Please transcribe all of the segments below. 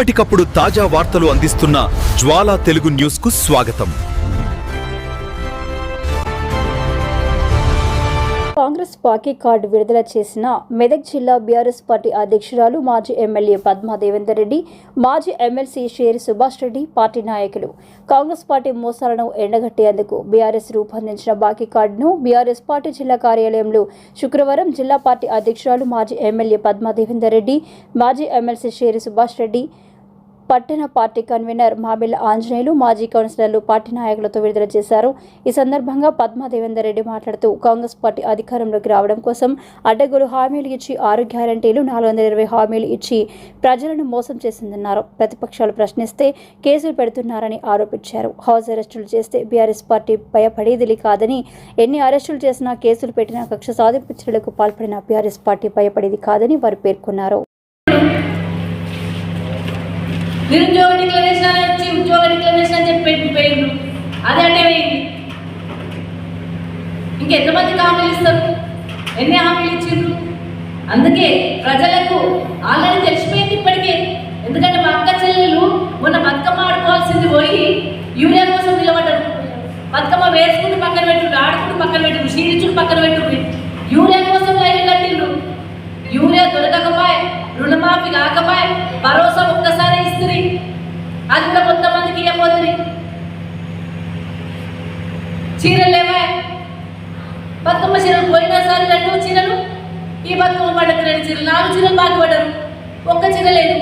ఎప్పటికప్పుడు తాజా వార్తలు అందిస్తున్న జ్వాలా తెలుగు న్యూస్కు స్వాగతం. కాంగ్రెస్ పార్టీ కార్డు విడుదల చేసిన మెదక్ జిల్లా బీఆర్ఎస్ పార్టీ అధ్యక్షురాలు మాజీ ఎమ్మెల్యే పద్మా దేవేందర్ రెడ్డి మాజీ ఎమ్మెల్సీ షేరి సుభాష్ రెడ్డి పార్టీ నాయకులు. కాంగ్రెస్ పార్టీ మోసాలను ఎండగట్టేందుకు బీఆర్ఎస్ రూపొందించిన బాకీ కార్డును బీఆర్ఎస్ పార్టీ జిల్లా కార్యాలయంలో శుక్రవారం జిల్లా పార్టీ అధ్యక్షురాలు మాజీ ఎమ్మెల్యే పద్మా దేవేందర్ రెడ్డి మాజీ ఎమ్మెల్సీ షేరి సుభాష్ రెడ్డి పట్టణ పార్టీ కన్వీనర్ మామిళ్ళ ఆంజనేయులు మాజీ కౌన్సిలర్లు పార్టీ నాయకులతో విడుదల చేశారు. ఈ సందర్భంగా పద్మా దేవేందర్ రెడ్డి మాట్లాడుతూ కాంగ్రెస్ పార్టీ అధికారంలోకి రావడం కోసం అడ్డగోలు హామీలు ఇచ్చి ఆరు గ్యారంటీలు నాలుగు వందల ఇరవై హామీలు ఇచ్చి ప్రజలను మోసం చేసిందన్నారు. ప్రతిపక్షాలు ప్రశ్నిస్తే కేసులు పెడుతున్నారని ఆరోపించారు. హౌస్ అరెస్టులు చేస్తే బీఆర్ఎస్ పార్టీ భయపడేది కాదని ఎన్ని అరెస్టులు చేసినా కేసులు పెట్టినా కక్ష సాధింపు చర్యలకు పాల్పడిన బీఆర్ఎస్ పార్టీ భయపడేది కాదని వారు పేర్కొన్నారు. నిరుద్యోగ డిక్లరేషన్ అని వచ్చి ఉద్యోగ డిక్లరేషన్ అని చెప్పి పెట్టిపోయిండ్రు అదే అంటే ఇంకెంతమందికి ఇంకెంతమంది హామీలు ఇస్తారు? ఎన్ని హామీలు ఇచ్చిండ్రు? అందుకే ప్రజలకు ఆల్రెడీ తెలిసిపోయింది ఇప్పటికే. ఎందుకంటే మా అక్క చెల్లెలు మొన్న బతుకమ్మ ఆడుకోవాల్సింది పోయి యూరియా కోసం నిలబడ్డారు. బతుకమ్మ వేసుకుని పక్కన పెట్టుడు ఆడుకుంటూ పక్కన పెట్టుడు షీరిచుడు పక్కన పెట్టుడు యూరియా కోసం లైన్ కట్టిండ్రు. యూరియా దొరకకపోయి రుణమాఫీ కాకపోయి భరోసా ఒక్కసారి ఇస్తుంది అది కూడా మొత్తం మందికి ఇవ్వబోతుంది చీరలు లేవా బతుకమ్మ చీరలు పోయినసారి రెండు చీరలు ఈ బతుకమ్మ పండుగ రెండు చీరలు నాలుగు చీరలు బాకీ పడ్డారు ఒక్క చీర లేదు.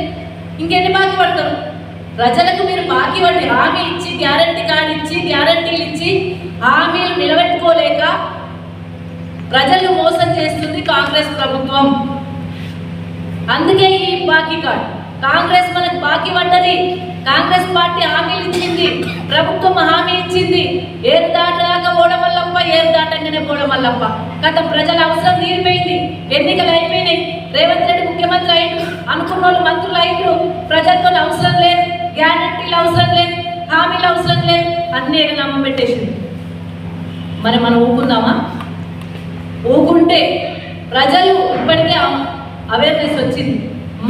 ఇంకెన్ని బాకీ పడతారు ప్రజలకు మీరు బాకీ పడి హామీ ఇచ్చి గ్యారంటీ కార్డు ఇచ్చి గ్యారంటీలు ఇచ్చి హామీలు నిలబెట్టుకోలేక ప్రజలు మోసం చేస్తుంది కాంగ్రెస్ ప్రభుత్వం. అందుకే ఈ బాకీ కార్డు. కాంగ్రెస్ మనకు బాకీ పడ్డది. కాంగ్రెస్ పార్టీ హామీలు ఇచ్చింది. ప్రభుత్వం హామీ ఇచ్చింది. ఏర్పాటు ఏరు పోవడం వల్లప్ప గత ప్రజల అవసరం తీరిపోయింది. ఎన్నికలు అయిపోయినాయి. రేవంత్ రెడ్డి ముఖ్యమంత్రి అయ్యారు అనుకున్న వాళ్ళు మంత్రులు అయ్యారు ప్రజలతో అవసరం లేదు. గ్యారంటీలు అవసరం లేదు. హామీలు అవసరం లేదు. అన్నీ నమ్మ పెట్టేసింది మరి మనం ఊకుందామా? ఊకుంటే ప్రజలు ఇప్పటికే అవేర్నెస్ వచ్చింది.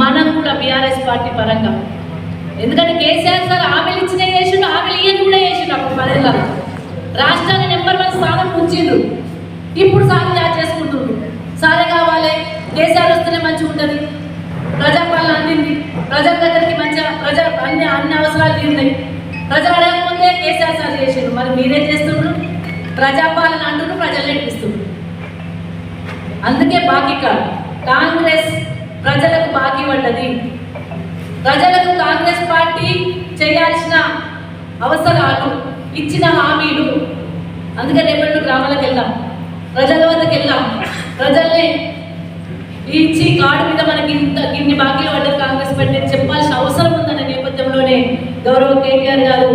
మనం కూడా బీఆర్ఎస్ పార్టీ పరంగా. ఎందుకంటే కేసీఆర్ సార్ హామీలు ఇచ్చినా చేసిండు హామీలు ఇయ్యని కూడా చేసిండు అప్పుడు పదేళ్ళ. రాష్ట్రాన్ని నెంబర్ వన్ స్థానం ఉంచిండ్రు. ఇప్పుడు సార్ తయారు చేసుకుంటుండ్రు సారే కావాలి కేసీఆర్ వస్తేనే మంచిగా ఉంటుంది. ప్రజాపాలన అందింది. ప్రజల దగ్గరికి మంచిగా ప్రజా అన్ని అన్ని అవసరాలు తీరినాయి ప్రజలు అడగకపోతే కేసీఆర్ సార్ చేసారు మరి మీరే చేస్తుండ్రు? ప్రజాపాలన అంటున్నారు ప్రజలు నేర్పిస్తుండ్రు. అందుకే బాకీ కాదు కాంగ్రెస్ ప్రజలకు బాకీ పడ్డది. ప్రజలకు కాంగ్రెస్ పార్టీ చేయాల్సిన అవసరాలు ఇచ్చిన హామీలు. అందుకే రేపటి గ్రామాలకు వెళ్దాం. ప్రజల వద్దకు వెళ్దాం. ప్రజల్ని ఇచ్చి కార్డు మీద మనకి ఇంత ఇన్ని బాకీలు పడ్డారు కాంగ్రెస్ పార్టీ. చెప్పాల్సిన అవసరం ఉందనే నేపథ్యంలోనే గౌరవ కేటీఆర్ గారు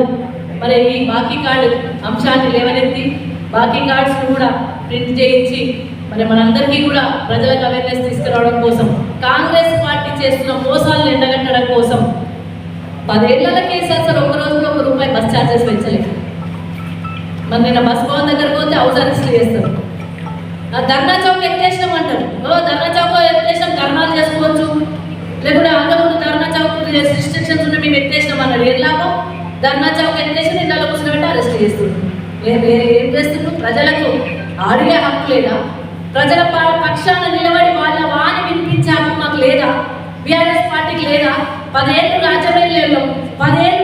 మరి ఈ బాకీ కార్డు అంశాన్ని లేవనెత్తి బాకీ కార్డ్స్ కూడా ప్రింట్ చేయించి మరి మనందరికీ కూడా ప్రజలకు అవేర్నెస్ తీసుకురావడం కోసం కాంగ్రెస్ పార్టీ చేస్తున్న మోసాలను ఎండగట్టడం కోసం పదేళ్ళ కేసీఆర్ సార్ ఒక రోజులో ఒక రూపాయి బస్ ఛార్జెస్ పెంచలేదు. మరి నిన్న బస్ భవన్ దగ్గరకు పోతే హౌస్ అరెస్ట్ చేస్తారు. ఆ ధర్నా చౌక్ ఎత్తేసినాం అంటారు. ఓ ధర్నా చౌక్ ఎత్తేసినాం ధర్నాలు చేసుకోవచ్చు. లేకుంటే అంతకుముందు ధర్నా చౌక్ రిస్ట్రిక్షన్స్ ఉంటే మేము ఎత్తేసినాం అన్నాడు. ఏం లాభం? ధర్నా చౌక్ ఎత్తేసి నిన్నలో కూర్చున్నట్టు అరెస్ట్ చేస్తున్నారు. మేము వేరే ఏం చేస్తున్నాం ప్రజలకు ఆడిగే హక్కు లేదా? ప్రజల ప- పక్షాన నిలబడి వాళ్ళ వాణి వినిపించే హక్కు మాకు లేదా? బీఆర్ఎస్ పార్టీకి లేదా? పదేళ్ళు రాజ్యమేళ్ళు పదేళ్ళు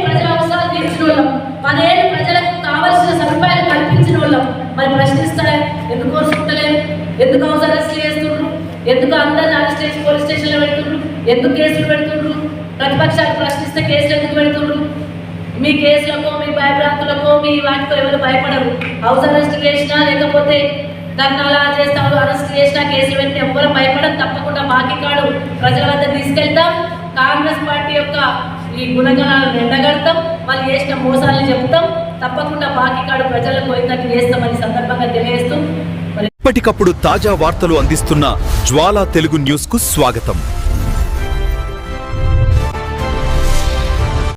మరి ప్రశ్నిస్తారా ఎందుకు కోరుకుంటలేరు ఎందుకు హౌస్ అరెస్ట్ చేస్తుండ్రు? ఎందుకు అందరిని అరెస్ట్ చేసి పోలీస్ స్టేషన్లో పెడుతుండ్రు? ఎందుకు కేసులు పెడుతుండ్రు? ప్రతిపక్షాలు ప్రశ్నిస్తే కేసులు ఎందుకు పెడుతుండ్రు? మీ కేసులకో మీ భయభ్రాంతులకో మీ వాటికో ఎవరు భయపడరు. హౌస్ అరెస్ట్ చేసినా లేకపోతే ధర్నాలా అలా అరెస్ట్ చేసినా కేసులు పెట్టి ఎవ్వరు భయపడదు తప్పకుండా బాకీ కాడు ప్రజల వద్ద తీసుకెళ్తాం. కాంగ్రెస్ పార్టీ యొక్క ఈ గుణగణాలను ఎండగడతాం. వాళ్ళు చేసిన మోసాలను చెప్తాం. తప్పకుండా బాకీ ప్రజలకు పోయినట్టు చేస్తామని సందర్భంగా తెలియజేస్తూ మరి ఎప్పటికప్పుడు తాజా వార్తలు అందిస్తున్న జ్వాలా తెలుగు న్యూస్కు స్వాగతం.